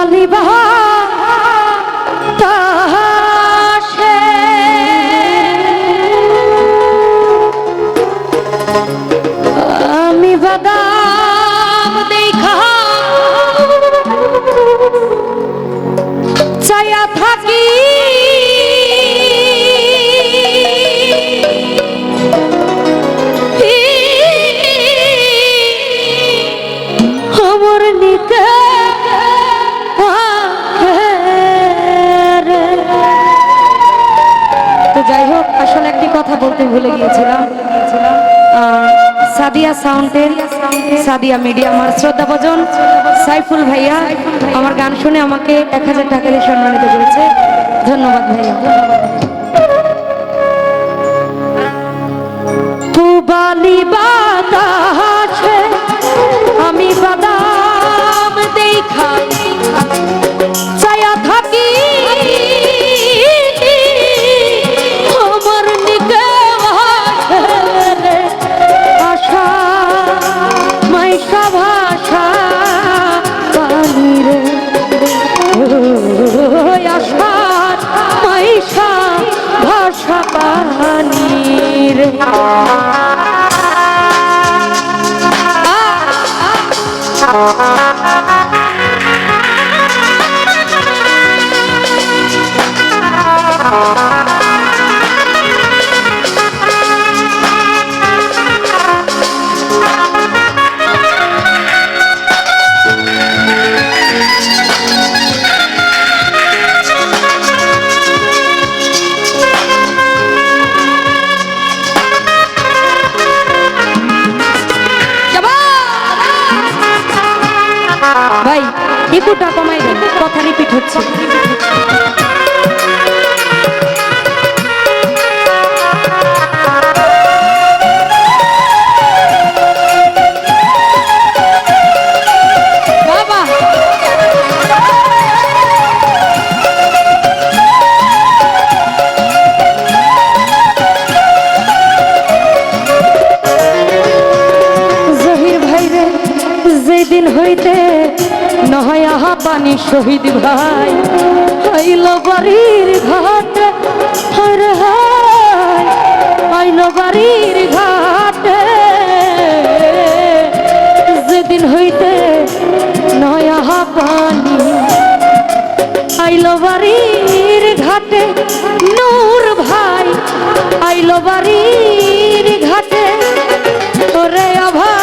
পুবালি গিয়েছিলাম সাদিয়া সাউন্ডের সাদিয়া মিডিয়া আমার শ্রদ্ধা ভজন, সাইফুল ভাইয়া আমার গান শুনে আমাকে এক হাজার টাকা দিয়ে সম্মানিত করেছে। ধন্যবাদ ভাইয়া। পুবালি ইকুটা টাকা দেন। কথা রিপিট হচ্ছে। পানি শহীদ ভাই আইল বাড়ির ঘাটে, হরে হায় আইল বাড়ির ঘাটে। যেদিন হইতে নয় পানি আইল বাড়ির ঘাটে নূর ভাই আইল বাড়ির ঘাটে তোরে অভাগিনী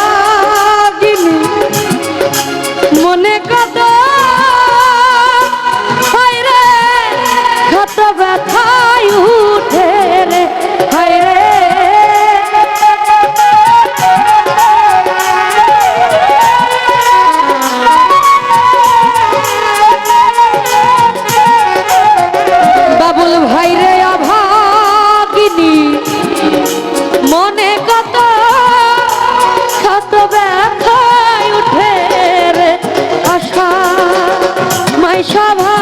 মাইশা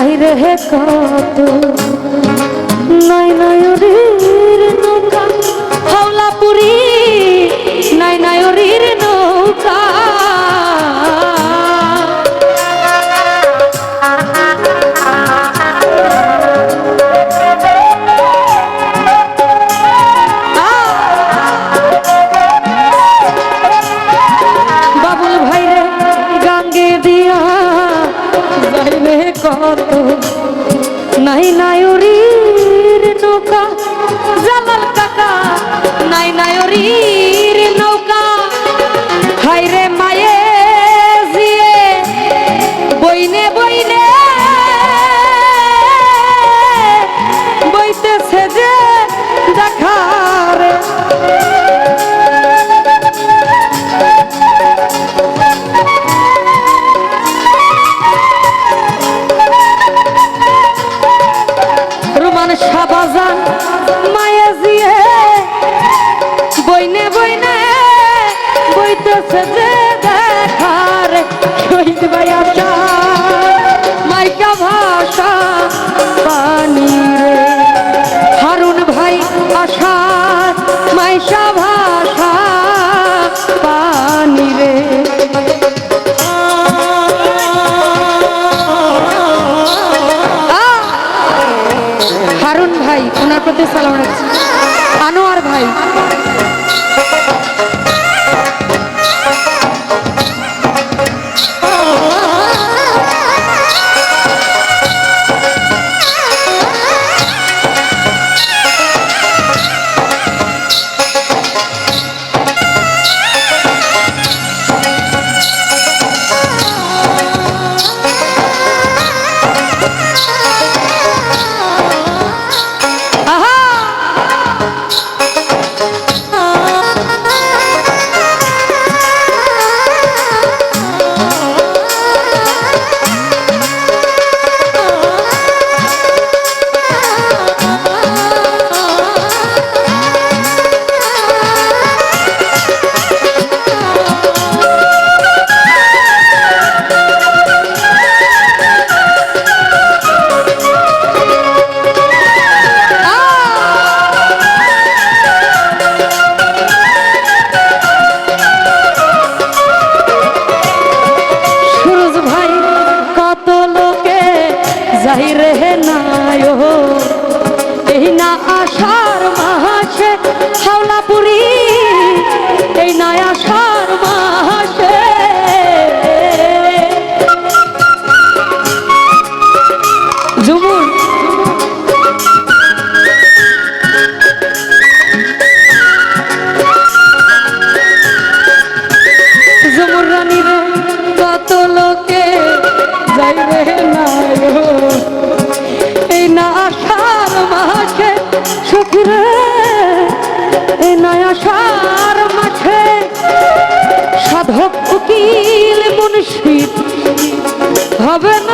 নাই রে কত। নাই নায়রের নৌকা। হাওলা পুরী নাই নায়রের নৌকা। সালাম আনোয়ার ভাই। হবে না